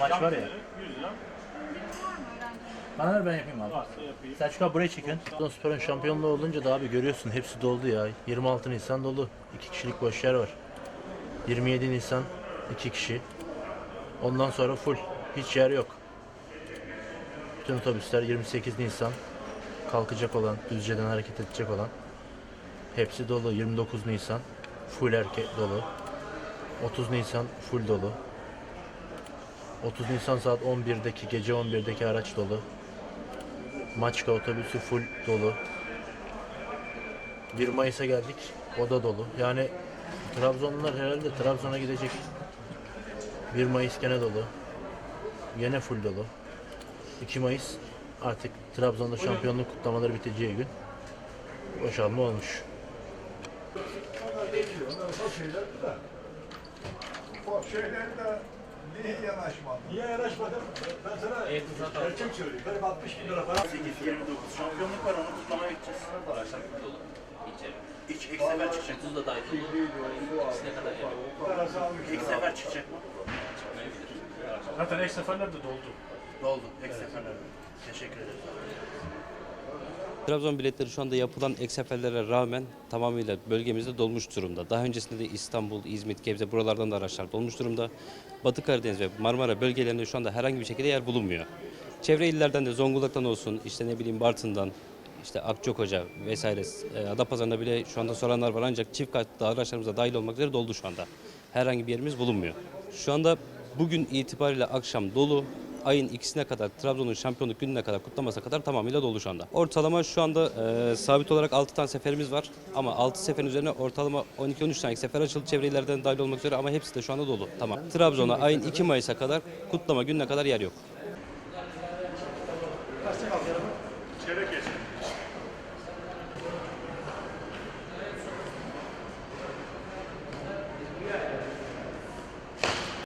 var ya. 100 lira Bana ver ben yapayım abi. varsa yapayım. Selçuk abi buraya çekin. Trabzonspor'un şampiyonluğu olunca da abi görüyorsun hepsi doldu ya. 26 Nisan dolu. 2 kişilik boş yer var. 27 Nisan 2 kişi. Ondan sonra full. Hiç yer yok. Bütün otobüsler 28 Nisan kalkacak olan, Düzce'den hareket edecek olan hepsi dolu. 29 Nisan full erkek dolu. 30 Nisan full dolu. 30 Nisan saat 11'deki gece 11'deki araç dolu. Maçka otobüsü full dolu. 1 Mayıs'a geldik. O da dolu. Yani Trabzonlular herhalde Trabzon'a gidecek. 1 Mayıs gene dolu. Gene full dolu. 2 Mayıs artık Trabzon'da şampiyonluk kutlamaları biteceği gün boşalma olmuş. Bak şeyler de niye yanaşmadı? Niye yanaşmadın? Ben sana gerçek söyleyeyim. Benim 60 bin lira para 8 29 şampiyonluk var onu kutlamaya gideceğiz. İç ilk sefer çıkacak. da dahil oldu. İkisine kadar yani. İlk sefer çıkacak mı? Zaten ek seferler de doldu. Doldu. İlk seferler. Teşekkür ederim. Trabzon biletleri şu anda yapılan ek rağmen tamamıyla bölgemizde dolmuş durumda. Daha öncesinde de İstanbul, İzmit, Gebze buralardan da araçlar dolmuş durumda. Batı Karadeniz ve Marmara bölgelerinde şu anda herhangi bir şekilde yer bulunmuyor. Çevre illerden de Zonguldak'tan olsun, işte ne bileyim Bartın'dan, işte Akçakoca vesaire, e, Adapazarı'nda bile şu anda soranlar var ancak çift katlı araçlarımıza dahil olmak üzere doldu şu anda. Herhangi bir yerimiz bulunmuyor. Şu anda bugün itibariyle akşam dolu, ayın ikisine kadar Trabzon'un şampiyonluk gününe kadar kutlamasına kadar tamamıyla dolu şu anda. Ortalama şu anda e, sabit olarak 6 tane seferimiz var ama 6 seferin üzerine ortalama 12-13 tane sefer açıldı çevrelerden dahil olmak üzere ama hepsi de şu anda dolu. Tamam. Trabzon'a ayın 2 Mayıs'a kadar kutlama gününe kadar yer yok. Çeyrek